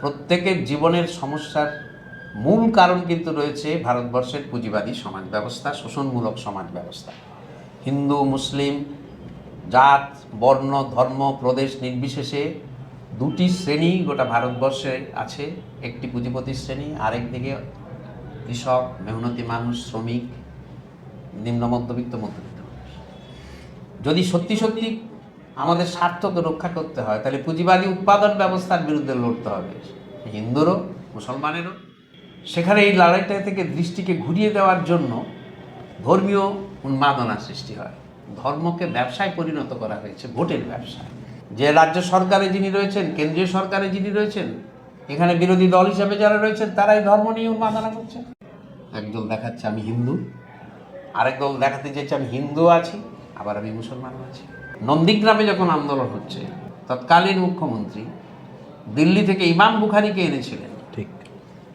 প্রত্যেকের জীবনের সমস্যার মূল কারণ কিন্তু রয়েছে ভারতবর্ষের পুঁজিবাদী সমাজ ব্যবস্থা, শোষণমূলক সমাজ ব্যবস্থা। হিন্দু, মুসলিম, জাত, বর্ণ, ধর্ম, প্রদেশ নির্বিশেষে দুটি শ্রেণি গোটা ভারতবর্ষে আছে। একটি পুঁজিপতি শ্রেণি আরেকদিকে কৃষক, মেহনতি মানুষ, শ্রমিক, নিম্ন মধ্যবিত্ত মধ্যবিত্ত যদি সত্যি সত্যি আমাদের স্বার্থকে রক্ষা করতে হয়। তাহলে পুঁজিবাদী উৎপাদন ব্যবস্থার বিরুদ্ধে লড়তে হবে। হিন্দুরও, মুসলমানেরও। সেখানে এই লড়াইটা থেকে দৃষ্টিকে ঘুরিয়ে দেওয়ার জন্য ধর্মীয় উন্মাদনা সৃষ্টি হয়। ধর্মকে ব্যবসায় পরিণত করা হয়েছে, ভোটের ব্যবসায়। যে রাজ্য সরকারে যিনি রয়েছেন, কেন্দ্রীয় সরকারে যিনি রয়েছেন, এখানে বিরোধী দল হিসেবে যারা রয়েছেন, তারাই ধর্ম নিয়ে উন্মাদনা করছে একদল দেখাচ্ছে আমি হিন্দু, আরেক দল দেখাতে চাইছে আমি হিন্দু আছি, আবার আমি মুসলমানও আছি। নন্দীগ্রামে যখন আন্দোলন হচ্ছে তৎকালীন মুখ্যমন্ত্রী দিল্লি থেকে ইমাম বুখারিকে এনেছিলেন। ঠিক।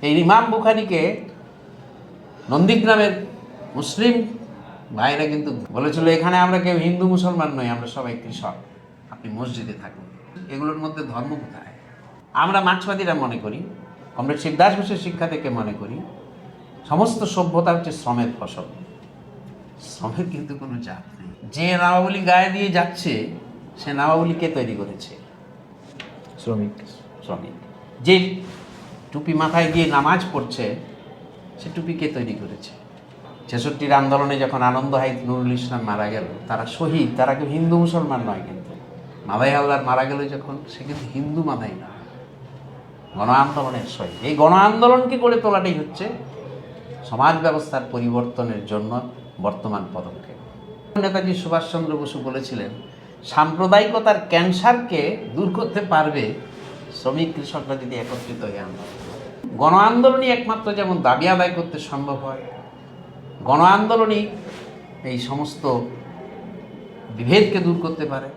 এই ইমাম বুখারিকে নন্দীগ্রামের মুসলিম ভাইরা কিন্তু বলেছিল এখানে আমরা কেউ হিন্দু মুসলমান নই আমরা সবাই কৃষক। আপনি মসজিদে থাকুন। এগুলোর মধ্যে ধর্ম কোথায়? আমরা মার্ক্সবাদীরা মনে করি কমরেড শিবদাস ঘোষের শিক্ষা থেকে মনে করি সমস্ত সভ্যতা হচ্ছে শ্রমের ফসল। শ্রমের কিন্তু কোনো জাত যে নামাবলী গায়ে দিয়ে যাচ্ছে সে নামাবলী কে তৈরি করেছে। শ্রমিক। শ্রমিক। যে টুপি মাথায় দিয়ে নামাজ পড়ছে সে টুপি কে তৈরি করেছে। ছেষট্টির আন্দোলনে যখন আনন্দ হাইত নুরুল ইসলাম মারা গেল তারা শহীদ তারা কেউ হিন্দু মুসলমান নয় কিন্তু। মাদাই হালদার মারা গেল যখন সে কিন্তু হিন্দু মাদাই না। গণ আন্দোলনের শহীদ। এই গণ আন্দোলনকে গড়ে তোলাটাই হচ্ছে সমাজ ব্যবস্থার পরিবর্তনের জন্য বর্তমান পদক্ষেপ। নেতাজি সুভাষচন্দ্র বসু বলেছিলেন, সাম্প্রদায়িকতার ক্যান্সারকে দূর করতে পারবে শ্রমিক কৃষকরা যদি একত্রিত হয়ে আন্দোলন গণ আন্দোলনই একমাত্র যেমন দাবি আদায় করতে সম্ভব হয়, গণ আন্দোলনই এই সমস্ত বিভেদকে দূর করতে পারে।